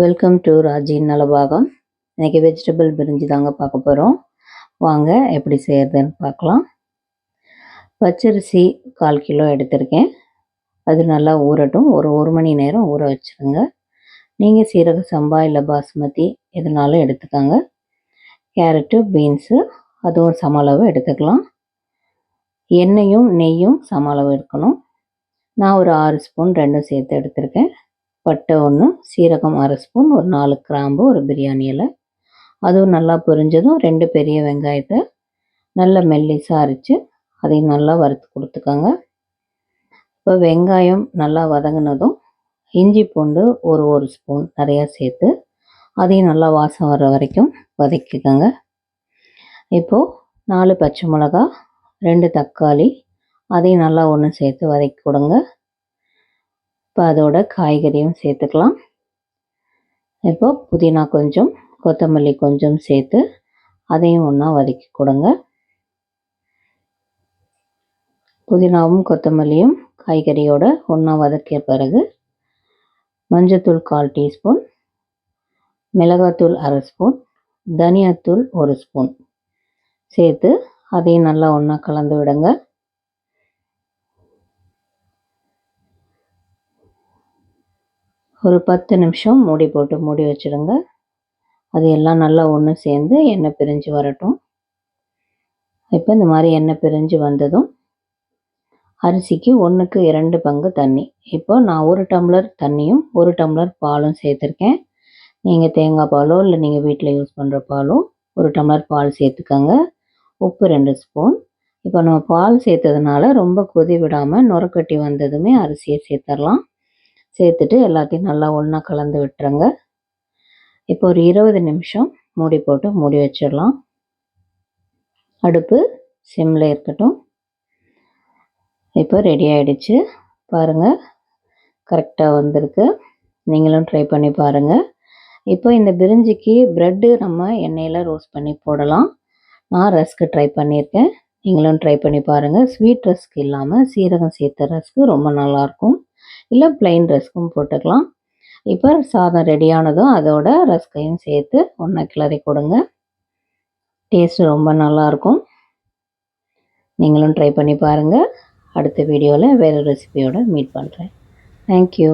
Welcome to ராஜின் Nalabagam இன்றைக்கி vegetable பிரிஞ்சு தாங்க பார்க்க போகிறோம் வாங்க எப்படி செய்கிறதுன்னு பார்க்கலாம். பச்சரிசி கால் கிலோ எடுத்திருக்கேன். அது நல்லா ஊறட்டும். ஒரு ஒரு மணி நேரம் ஊற வச்சுருங்க. நீங்கள் சீரக சம்பா இல்லை பாஸ்மதி எதுனாலும் எடுத்துக்கோங்க. கேரட்டு பீன்ஸு அதுவும் சம அளவு எடுத்துக்கலாம். எண்ணெயும் நெய்யும் சம அளவு எடுக்கணும். நான் ஒரு ஆறு ஸ்பூன் ரெண்டும் சேர்த்து எடுத்திருக்கேன். பட்டை ஒன்று சீரகம் அரை ஸ்பூன் ஒரு நாலு கிராம்பு ஒரு பிரியாணி இலை. அதுவும் நல்லா பொரிஞ்சதும் ரெண்டு பெரிய வெங்காயத்தை நல்லா மெல்லிசாக அரைச்சி அதையும் நல்லா வறுத்து கொடுத்துக்கோங்க. இப்போ வெங்காயம் நல்லா வதங்கினதும் இஞ்சி பூண்டு ஒரு ஒரு ஸ்பூன் நிறையா சேர்த்து அதையும் நல்லா வாசம் வர்ற வரைக்கும் வதக்கிக்கோங்க. இப்போது நாலு பச்சை மிளகா ரெண்டு தக்காளி அதையும் நல்லா ஒன்று சேர்த்து வதக்கி கொடுங்க. இப்போ அதோட காய்கறியும் சேர்த்துக்கலாம். இப்போ புதினா கொஞ்சம் கொத்தமல்லி கொஞ்சம் சேர்த்து அதையும் ஒன்றா வதக்கி கொடுங்க. புதினாவும் கொத்தமல்லியும் காய்கறியோட ஒன்றா வதக்கிய பிறகு மஞ்சத்தூள் கால் டீஸ்பூன் மிளகாத்தூள் அரை ஸ்பூன் தனியாத்தூள் ஒரு ஸ்பூன். சேர்த்து அதையும் நல்லா ஒன்றா கலந்து விடுங்க. ஒரு பத்து நிமிஷம் மூடி போட்டு மூடி வச்சுடுங்க அது எல்லாம் நல்லா ஒன்று சேர்ந்து எண்ணெய் பிரிஞ்சு வரட்டும். இப்போ இந்த மாதிரி எண்ணெய் பிரிஞ்சு வந்ததும் அரிசிக்கு ஒன்றுக்கு இரண்டு பங்கு தண்ணி. இப்போ நான் ஒரு டம்ளர் தண்ணியும் ஒரு டம்ளர் பாலும் சேர்த்துருக்கேன். நீங்கள் தேங்காய் பாலோ இல்லை நீங்கள் வீட்டில் யூஸ் பண்ணுற பாலோ ஒரு டம்ளர் பால் சேர்த்துக்கோங்க. உப்பு ரெண்டு ஸ்பூன். இப்போ நம்ம பால் சேர்த்ததுனால ரொம்ப கொதி விடாமல் நுரக்கட்டி வந்ததுமே அரிசியை சேர்த்துடலாம் சேர்த்துட்டு எல்லாத்தையும் நல்லா ஒன்றா கலந்து விட்டுருங்க. இப்போ ஒரு இருபது நிமிஷம் மூடி போட்டு மூடி வச்சிடலாம். அடுப்பு சிம்மில் இருக்கட்டும். இப்போ ரெடி ஆகிடுச்சு பாருங்கள் கரெக்டாக வந்திருக்கு. நீங்களும் ட்ரை பண்ணி பாருங்கள் இப்போ இந்த பிரிஞ்சிக்கு ப்ரெட்டு நம்ம எண்ணெயில் ரோஸ்ட் பண்ணி போடலாம். நான் ரஸ்க்கு ட்ரை பண்ணியிருக்கேன். நீங்களும் ட்ரை பண்ணி பாருங்கள் ஸ்வீட் ரஸ்க் இல்லாமல் சீரகம் சேர்த்த ரஸ்க்கு ரொம்ப நல்லாயிருக்கும். இல்லை பிளைன் ரஸ்க்கும் போட்டுக்கலாம். இப்போ சாதம் ரெடியானதும் அதோட ரஸ்கையும் சேர்த்து ஒன்றா கிளறி கொடுங்க. டேஸ்ட் ரொம்ப நல்லாயிருக்கும். நீங்களும் ட்ரை பண்ணி பாருங்கள் அடுத்த வீடியோவில் வேறு ரெசிபியோடு மீட் பண்ணுறேன் தேங்க்யூ